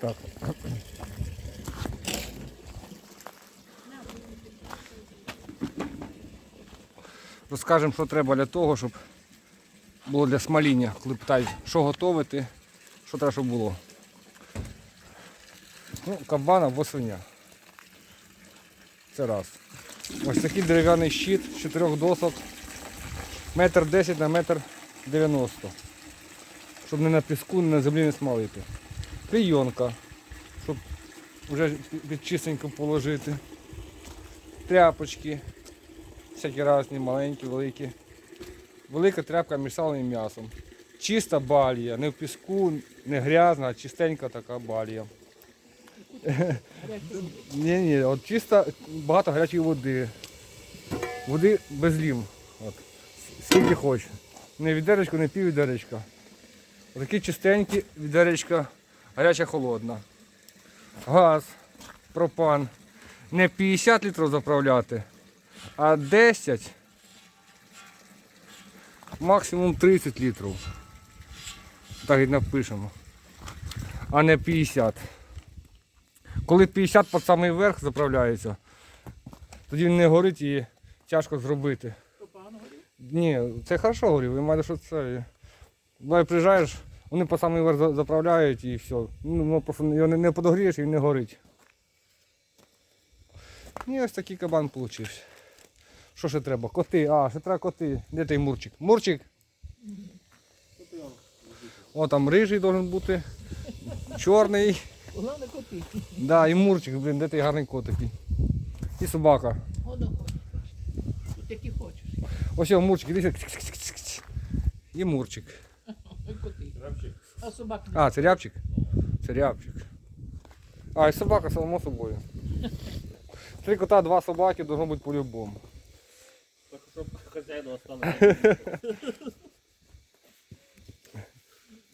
Так. Розкажемо, що треба для того, щоб було для смаління. Коли питають, що готувати, що треба, щоб було. Ну, кабан або свиня. Це раз. Ось такий дерев'яний щит з чотирьох досок. Метр 10 на метр 90. Щоб не на піску, не на землі не смалити. Клейонка, щоб вже чистенько положити. Тряпочки. Всякі різні, маленькі, великі. Велика тряпка між салом і м'ясом. Чиста балія, не в піску, не грязна, а чистенька така балія. Ні, ні, от чисто багато гарячої води. Води без лім. От. Скільки хочеш. Не відеречко, не пів відеречка. Такі чистенькі відеречка, гаряча холодна. Газ, пропан. Не 50 літрів заправляти, а 10, максимум 30 літрів. Так і напишемо. А не 50. Коли 50 під самий верх заправляється, тоді він не горить і тяжко зробити. Ні, це хорошо горів, ви маєте, що це. Буває, приїжджаєш, вони по самий верх заправляють і все. Ну, просто його не, подогрієш і не горить. І ось такий кабан получився. Що ще треба? Коти, а, ще треба коти. Де той мурчик? Мурчик? О, там рижий должен бути. Чорний. Головне коти. Да, і мурчик, блін, де той гарний кот такий. І собака. Ось його мурчик, іди. І мурчик. Коти. А собак не. А, це рябчик? Це рябчик. А, і собака само собою. Три кота, два собаки, должно бути по-любому. Так щоб хазяїну остановить.